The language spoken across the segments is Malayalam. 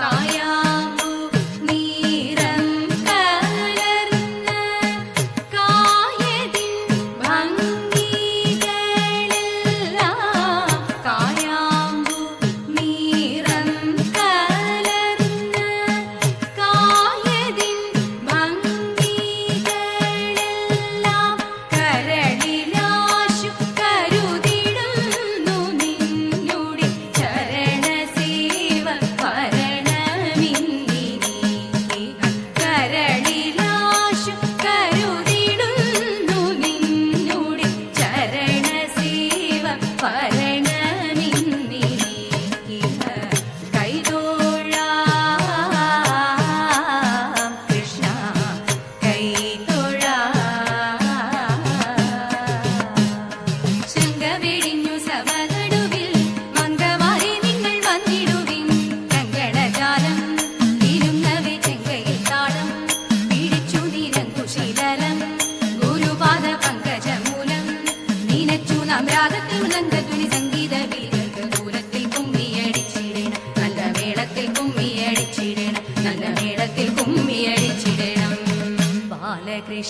小王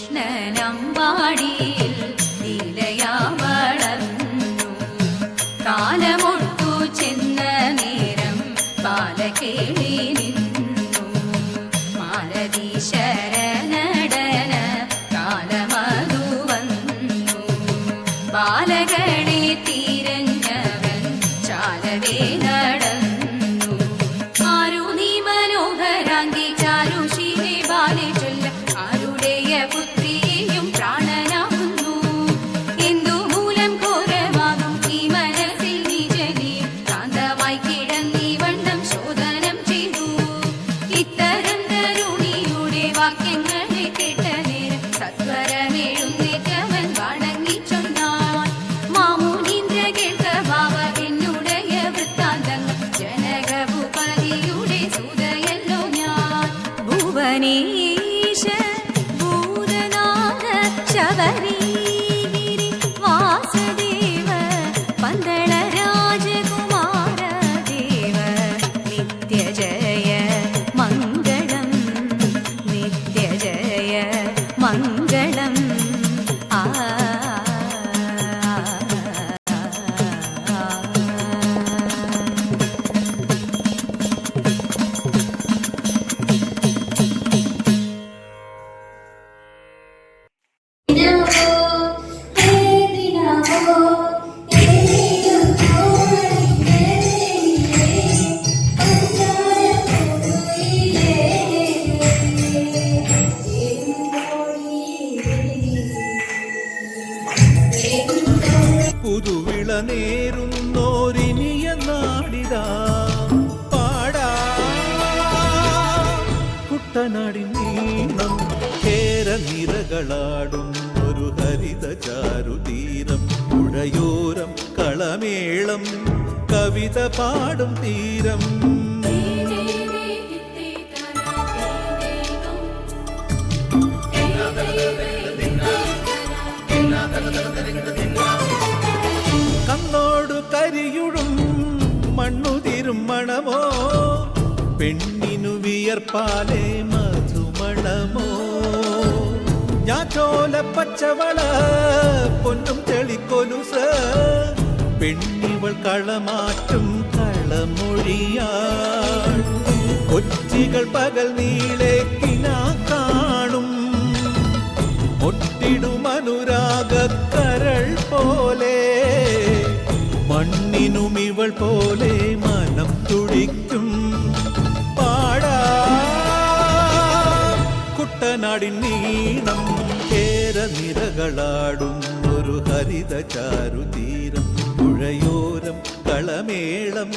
കൃഷ്ണനമ്പാടിയിൽ പുതുവിള നേരുന്നോരിനിയ നാടിതാ പാടാ. കുട്ടനാടിൻ നീളം കേര നിരകളാടും ഒരു ഹരിത ചാരുതീരം പുഴയോരം കളമേളം കവിത പാടും തീരം. കണ്ണോടു കരിയുഴും മണ്ണുതിരും മണമോ? പെണ്ണിനു വിയർപ്പാലേ മധുമണമോ? ഞാറ്റോല പച്ചവള പൊന്നും തെളിക്കൊലുസ. പെണ്ണിവൾ കളമാറ്റും കളമൊഴിയാ കൊച്ചികൾ പകൽ നീളെ കിനാ കാണും. ഒട്ടിടും അനുരാഗക്കരൾ പോലെ പോലെ മനം തുടിക്കും. പാടാ. കുട്ടനാടിൻ നീണം കേര നിരകളാടും ഒരു ഹരിത ചാരുതീരം പുഴയോരം കളമേളം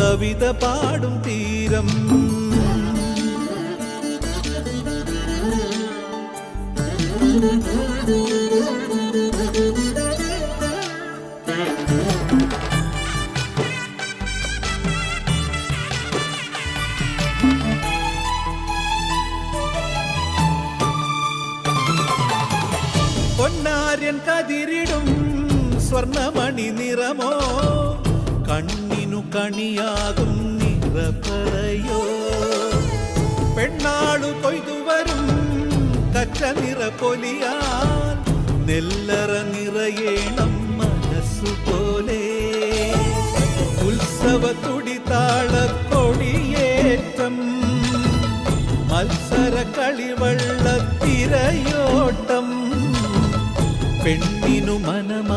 കവിത പാടും തീരം. പൊന്നാര്യൻ കണ്ണിനു കണിയാകും നിറപ്പറയോ പെണ്ണാളു കൊയ്തുവരും കച്ച നിറ പൊലിയാൽ നെല്ലറ നിറയേണം മനസ്സുപോലെ ഉത്സവ തുടിതാള കൊടിയേറ്റം മത്സര കളിവള്ളത്തിരയോട്ടം പെണ്ണിനു മനമാകെ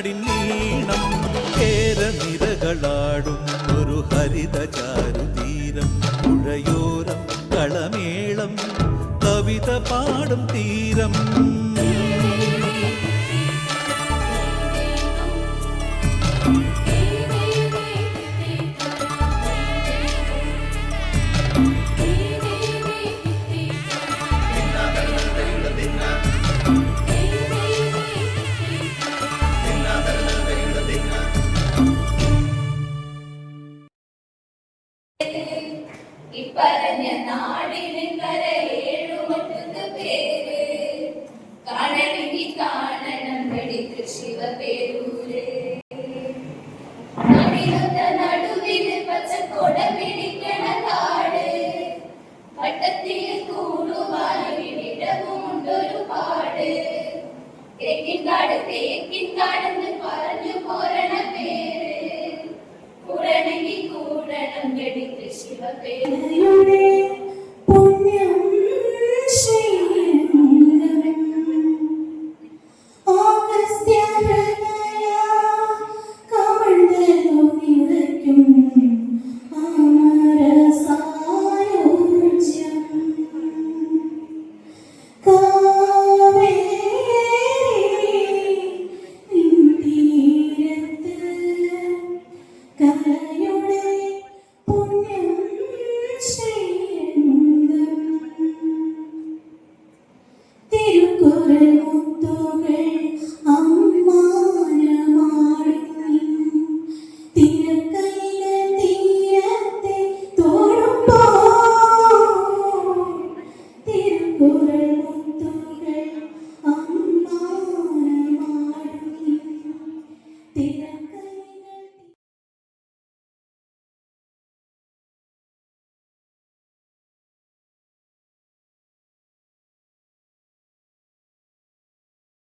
കുട്ടനാടിൻ നീണം കേര നിരകളാടും ഒരു ഹരിത